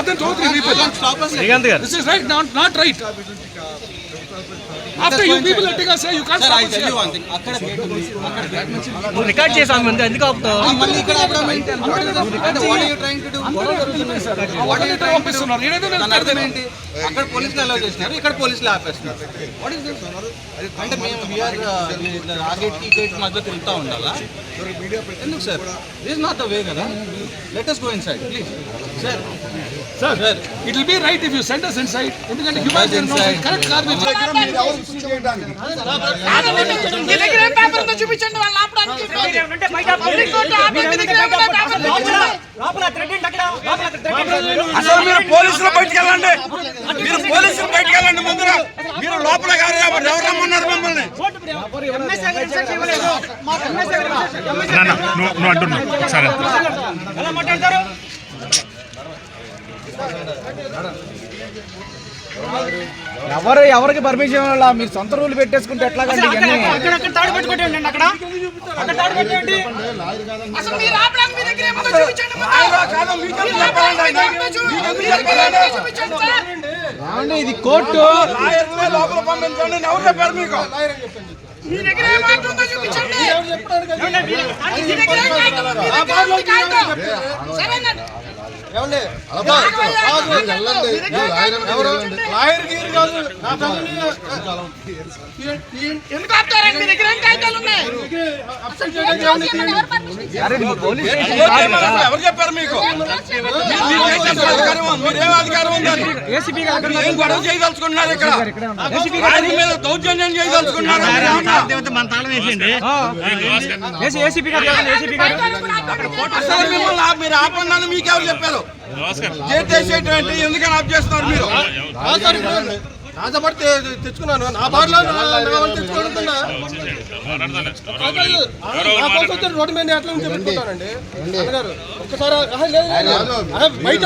after then two or three people. This is right, not, not right. After you people letting us say you can't stop us here. You one thing అక్కడ gate ఉంది. అక్కడ gate నుంచి నువ్వు record చేసావు ముందు ఎందుకు ఆపుతావు? మళ్ళీ ఇక్కడ ఆపడం ఏంటి అంటే what are you trying to do గొడవ జరుగుతుంది sir what are you trying to పంపిస్తున్నారు. ఈడేదో నేను దాని అర్థం ఏంటి? అక్కడ పోలీసులు అలౌ చేసినారు ఇక్కడ పోలీసులు ఆపేస్తున్నారు. వాట్ ఇస్ దిస్ అంటే మేము వీఆర్ ఆ గేట్ ఈ గేట్ మధ్య తిరుగుతూ ఉండాలా? ఎందుకు sir this not the way కదా. Let us go inside please sir Sir, sir it will be right if you send us inside. ఎందుకంటే inside. no correct car with మీ దగ్గర పేపర్ ఉందో చూపించండి వాళ్ళు ఆపడానికి. అసలు మీరు పోలీసులు బయటికి వెళ్ళండి మీరు పోలీసులు బయటికి వెళ్ళండి ముందర మీరు లోపల కాదు ఎవరు రమ్మన్నారు మిమ్మల్ని నువ్వు అంటున్నావు సరే ఎవరు ఎవరికి పర్మిషన్ ఇవ్వాలా? మీరు సొంత రూల్ పెట్టేసుకుంటే. ఏమండి, ఇది కోర్టు. లోపల పంపించండి. ఎవరు చెప్పారు మీకు? మీ దగ్గర చూపించండి. మీ దగ్గర? సరేనండి. ఎందుకు ఆపుతారండి మీ దగ్గర ఏం కాగితాలు ఎవరు చెప్పారు? మీకు? మీరేం అధికారం ఉందని ఏసీపీ గారు మీరు ఏం గొడవ చేయదలుచుకున్నారు ఇక్కడ? రాజు మీద దౌర్జన్యం చేయదలుచుకున్నారు మీరేమన్నా? మన తాళం వేసేయండి ఏసీపీ గారు చెప్పండి, ఏసీపీ గారు కాగితాలు కూడా ఆపండి. అసలు మిమ్మల్ని ఆప్- మీరు ఆపన్నాను మీకు ఎవరు చెప్పారు ఏంటి ఎందుకని ఆఫ్ చేస్తున్నారు మీరు? రాజపడితే తెచ్చుకున్నాను. నా బార్లో తెచ్చుకోవడం రోడ్డు మీద ఎట్లా నుంచి పెట్టుకుంటానండి ఒక్కసారి బయట.